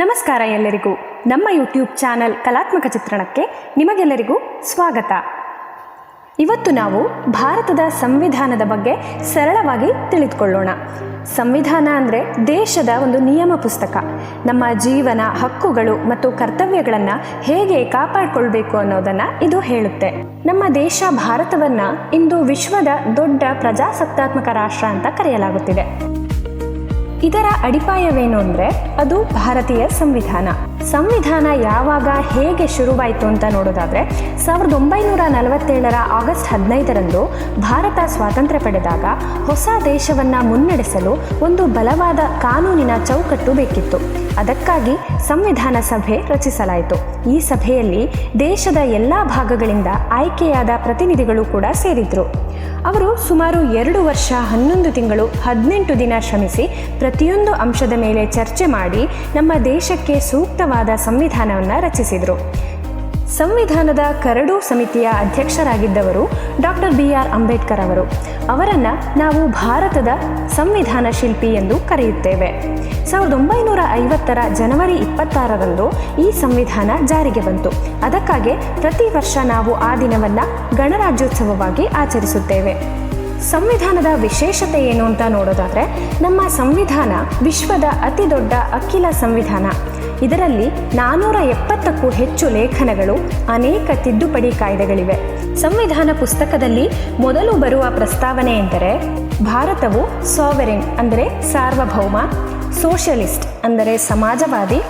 ನಮಸ್ಕಾರ ಎಲ್ಲರಿಗೂ. ನಮ್ಮ ಯೂಟ್ಯೂಬ್ ಚಾನಲ್ ಕಲಾತ್ಮಕ ಚಿತ್ರಣಕ್ಕೆ ನಿಮಗೆಲ್ಲರಿಗೂ ಸ್ವಾಗತ. ಇವತ್ತು ನಾವು ಭಾರತದ ಸಂವಿಧಾನದ ಬಗ್ಗೆ ಸರಳವಾಗಿ ತಿಳಿದುಕೊಳ್ಳೋಣ. ಸಂವಿಧಾನ ಅಂದರೆ ದೇಶದ ಒಂದು ನಿಯಮ ಪುಸ್ತಕ. ನಮ್ಮ ಜೀವನ, ಹಕ್ಕುಗಳು ಮತ್ತು ಕರ್ತವ್ಯಗಳನ್ನು ಹೇಗೆ ಕಾಪಾಡಿಕೊಳ್ಬೇಕು ಅನ್ನೋದನ್ನು ಇದು ಹೇಳುತ್ತೆ. ನಮ್ಮ ದೇಶ ಭಾರತವನ್ನು ಇಂದು ವಿಶ್ವದ ದೊಡ್ಡ ಪ್ರಜಾಸತ್ತಾತ್ಮಕ ರಾಷ್ಟ್ರ ಅಂತ ಕರೆಯಲಾಗುತ್ತಿದೆ. ಇದರ ಅಡಿಪಾಯವೇನು ಅಂದರೆ ಅದು ಭಾರತೀಯ ಸಂವಿಧಾನ. ಸಂವಿಧಾನ ಯಾವಾಗ ಹೇಗೆ ಶುರುವಾಯಿತು ಅಂತ ನೋಡೋದಾದ್ರೆ ಸಾವಿರದ ಒಂಬೈನೂರ ನಲವತ್ತೇಳರ ಆಗಸ್ಟ್ ಹದಿನೈದರಂದು ಭಾರತ ಸ್ವಾತಂತ್ರ್ಯ ಪಡೆದಾಗ ಹೊಸ ದೇಶವನ್ನು ಮುನ್ನಡೆಸಲು ಒಂದು ಬಲವಾದ ಕಾನೂನಿನ ಚೌಕಟ್ಟು ಬೇಕಿತ್ತು. ಅದಕ್ಕಾಗಿ ಸಂವಿಧಾನ ಸಭೆ ರಚಿಸಲಾಯಿತು. ಈ ಸಭೆಯಲ್ಲಿ ದೇಶದ ಎಲ್ಲ ಭಾಗಗಳಿಂದ ಆಯ್ಕೆಯಾದ ಪ್ರತಿನಿಧಿಗಳು ಕೂಡ ಸೇರಿದ್ರು. ಅವರು ಸುಮಾರು ಎರಡು ವರ್ಷ ಹನ್ನೊಂದು ತಿಂಗಳು ಹದಿನೆಂಟು ದಿನ ಶ್ರಮಿಸಿ ಪ್ರತಿಯೊಂದು ಅಂಶದ ಮೇಲೆ ಚರ್ಚೆ ಮಾಡಿ ನಮ್ಮ ದೇಶಕ್ಕೆ ಸೂಕ್ತವಾದ ಸಂವಿಧಾನವನ್ನು ರಚಿಸಿದರು. ಸಂವಿಧಾನದ ಕರಡು ಸಮಿತಿಯ ಅಧ್ಯಕ್ಷರಾಗಿದ್ದವರು ಡಾಕ್ಟರ್ ಬಿ ಆರ್ ಅಂಬೇಡ್ಕರ್ ಅವರು. ಅವರನ್ನು ನಾವು ಭಾರತದ ಸಂವಿಧಾನ ಶಿಲ್ಪಿ ಎಂದು ಕರೆಯುತ್ತೇವೆ. ಸಾವಿರದ ಒಂಬೈನೂರ ಐವತ್ತರ ಜನವರಿ ಇಪ್ಪತ್ತಾರರಂದು ಈ ಸಂವಿಧಾನ ಜಾರಿಗೆ ಬಂತು. ಅದಕ್ಕಾಗಿ ಪ್ರತಿ ವರ್ಷ ನಾವು ಆ ದಿನವನ್ನು ಗಣರಾಜ್ಯೋತ್ಸವವಾಗಿ ಆಚರಿಸುತ್ತೇವೆ. ಸಂವಿಧಾನದ ವಿಶೇಷತೆ ಏನು ಅಂತ ನೋಡೋದಾದರೆ, ನಮ್ಮ ಸಂವಿಧಾನ ವಿಶ್ವದ ಅತಿ ದೊಡ್ಡ ಅಖಿಲ ಸಂವಿಧಾನ. ಇದರಲ್ಲಿ ನಾನ್ನೂರ ಎಪ್ಪತ್ತಕ್ಕೂ ಹೆಚ್ಚು ಲೇಖನಗಳು ಅನೇಕ ತಿದ್ದುಪಡಿ ಕಾಯ್ದೆಗಳಿವೆ. ಸಂವಿಧಾನ ಪುಸ್ತಕದಲ್ಲಿ ಮೊದಲು ಬರುವ ಪ್ರಸ್ತಾವನೆ ಎಂದರೆ, ಭಾರತವು ಸಾವೆರಿನ್ ಅಂದರೆ ಸಾರ್ವಭೌಮ ಸೋಷಲಿಸ್ಟ್ ಅಂದರೆ ಸಮಾಜವಾದಿ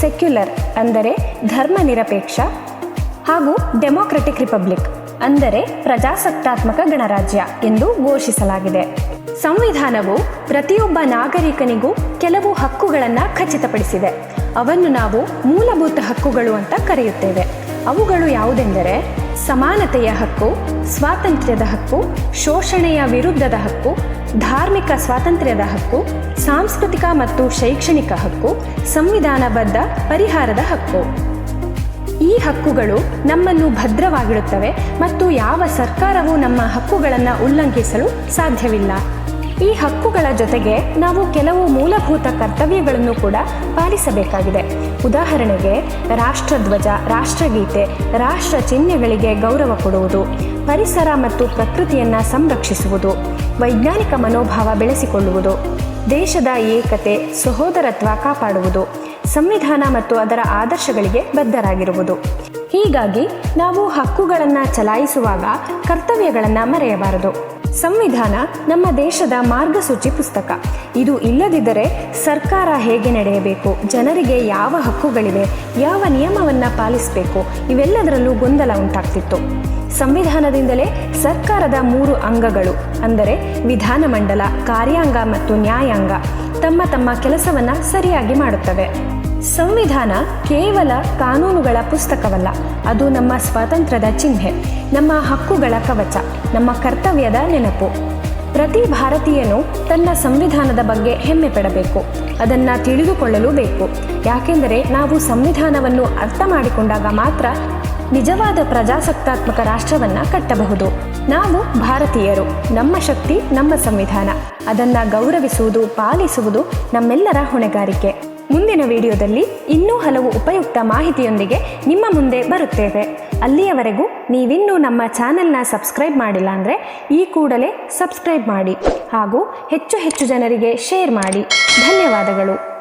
ಸೆಕ್ಯುಲರ್ ಅಂದರೆ ಧರ್ಮ ನಿರಪೇಕ್ಷ ಹಾಗೂ ಡೆಮೋಕ್ರೆಟಿಕ್ ರಿಪಬ್ಲಿಕ್ ಅಂದರೆ ಪ್ರಜಾಸತ್ತಾತ್ಮಕ ಗಣರಾಜ್ಯ ಎಂದು ಘೋಷಿಸಲಾಗಿದೆ. ಸಂವಿಧಾನವು ಪ್ರತಿಯೊಬ್ಬ ನಾಗರಿಕನಿಗೂ ಕೆಲವು ಹಕ್ಕುಗಳನ್ನು ಖಚಿತಪಡಿಸಿದೆ. ಅವನ್ನು ನಾವು ಮೂಲಭೂತ ಹಕ್ಕುಗಳು ಅಂತ ಕರೆಯುತ್ತೇವೆ. ಅವುಗಳು ಯಾವುದೆಂದರೆ ಸಮಾನತೆಯ ಹಕ್ಕು, ಸ್ವಾತಂತ್ರ್ಯದ ಹಕ್ಕು, ಶೋಷಣೆಯ ವಿರುದ್ಧದ ಹಕ್ಕು, ಧಾರ್ಮಿಕ ಸ್ವಾತಂತ್ರ್ಯದ ಹಕ್ಕು, ಸಾಂಸ್ಕೃತಿಕ ಮತ್ತು ಶೈಕ್ಷಣಿಕ ಹಕ್ಕು, ಸಂವಿಧಾನಬದ್ಧ ಪರಿಹಾರದ ಹಕ್ಕು. ಈ ಹಕ್ಕುಗಳು ನಮ್ಮನ್ನು ಭದ್ರವಾಗಿಡುತ್ತವೆ ಮತ್ತು ಯಾವ ಸರ್ಕಾರವೂ ನಮ್ಮ ಹಕ್ಕುಗಳನ್ನು ಉಲ್ಲಂಘಿಸಲು ಸಾಧ್ಯವಿಲ್ಲ. ಈ ಹಕ್ಕುಗಳ ಜೊತೆಗೆ ನಾವು ಕೆಲವು ಮೂಲಭೂತ ಕರ್ತವ್ಯಗಳನ್ನು ಕೂಡ ಪಾಲಿಸಬೇಕಾಗಿದೆ. ಉದಾಹರಣೆಗೆ, ರಾಷ್ಟ್ರಧ್ವಜ, ರಾಷ್ಟ್ರಗೀತೆ, ರಾಷ್ಟ್ರ ಚಿಹ್ನೆಗಳಿಗೆ ಗೌರವ ಕೊಡುವುದು, ಪರಿಸರ ಮತ್ತು ಪ್ರಕೃತಿಯನ್ನು ಸಂರಕ್ಷಿಸುವುದು, ವೈಜ್ಞಾನಿಕ ಮನೋಭಾವ ಬೆಳೆಸಿಕೊಳ್ಳುವುದು, ದೇಶದ ಏಕತೆ, ಸಹೋದರತ್ವ ಕಾಪಾಡುವುದು ಸಂವಿಧಾನ ಮತ್ತು ಅದರ ಆದರ್ಶಗಳಿಗೆ ಬದ್ಧರಾಗಿರುವುದು. ಹೀಗಾಗಿ ನಾವು ಹಕ್ಕುಗಳನ್ನು ಚಲಾಯಿಸುವಾಗ ಕರ್ತವ್ಯಗಳನ್ನು ಮರೆಯಬಾರದು. ಸಂವಿಧಾನ ನಮ್ಮ ದೇಶದ ಮಾರ್ಗಸೂಚಿ ಪುಸ್ತಕ. ಇದು ಇಲ್ಲದಿದ್ದರೆ ಸರ್ಕಾರ ಹೇಗೆ ನಡೆಯಬೇಕು? ಜನರಿಗೆ ಯಾವ ಹಕ್ಕುಗಳಿವೆ? ಯಾವ ನಿಯಮವನ್ನು ಪಾಲಿಸಬೇಕು? ಇವೆಲ್ಲದರಲ್ಲೂ ಗೊಂದಲ ಉಂಟಾಗ್ತಿತ್ತು. ಸಂವಿಧಾನದಿಂದಲೇ ಸರ್ಕಾರದ ಮೂರು ಅಂಗಗಳು, ಅಂದರೆ ವಿಧಾನಮಂಡಲ, ಕಾರ್ಯಾಂಗ ಮತ್ತು ನ್ಯಾಯಾಂಗ. ತಮ್ಮ ತಮ್ಮ ಕೆಲಸವನ್ನು ಸರಿಯಾಗಿ ಮಾಡುತ್ತವೆ. ಸಂವಿಧಾನ ಕೇವಲ ಕಾನೂನುಗಳ ಪುಸ್ತಕವಲ್ಲ, ಅದು ನಮ್ಮ ಸ್ವಾತಂತ್ರ್ಯದ ಚಿಹ್ನೆ, ನಮ್ಮ ಹಕ್ಕುಗಳ ಕವಚ, ನಮ್ಮ ಕರ್ತವ್ಯದ ನೆನಪು. ಪ್ರತಿ ಭಾರತೀಯನು ತನ್ನ ಸಂವಿಧಾನದ ಬಗ್ಗೆ ಹೆಮ್ಮೆ ಪಡಬೇಕು, ಅದನ್ನು ತಿಳಿದುಕೊಳ್ಳಲು ಬೇಕು. ಯಾಕೆಂದರೆ ನಾವು ಸಂವಿಧಾನವನ್ನು ಅರ್ಥ ಮಾಡಿಕೊಂಡಾಗ ಮಾತ್ರ ನಿಜವಾದ ಪ್ರಜಾಸತ್ತಾತ್ಮಕ ರಾಷ್ಟ್ರವನ್ನ ಕಟ್ಟಬಹುದು. ನಾವು ಭಾರತೀಯರು. ನಮ್ಮ ಶಕ್ತಿ, ನಮ್ಮ ಸಂವಿಧಾನ. ಅದನ್ನ ಗೌರವಿಸುವುದು, ಪಾಲಿಸುವುದು ನಮ್ಮೆಲ್ಲರ ಹೊಣೆಗಾರಿಕೆ. ಮುಂದಿನ ವಿಡಿಯೋದಲ್ಲಿ ಇನ್ನೂ ಹಲವು ಉಪಯುಕ್ತ ಮಾಹಿತಿಯೊಂದಿಗೆ ನಿಮ್ಮ ಮುಂದೆ ಬರುತ್ತೇವೆ. ಅಲ್ಲಿಯವರೆಗೂ ನೀವಿನ್ನೂ ನಮ್ಮ ಚಾನೆಲ್ನ ಸಬ್ಸ್ಕ್ರೈಬ್ ಮಾಡಿಲ್ಲ ಅಂದರೆ ಈ ಕೂಡಲೇ ಸಬ್ಸ್ಕ್ರೈಬ್ ಮಾಡಿ ಹಾಗೂ ಹೆಚ್ಚು ಹೆಚ್ಚು ಜನರಿಗೆ ಶೇರ್ ಮಾಡಿ. ಧನ್ಯವಾದಗಳು.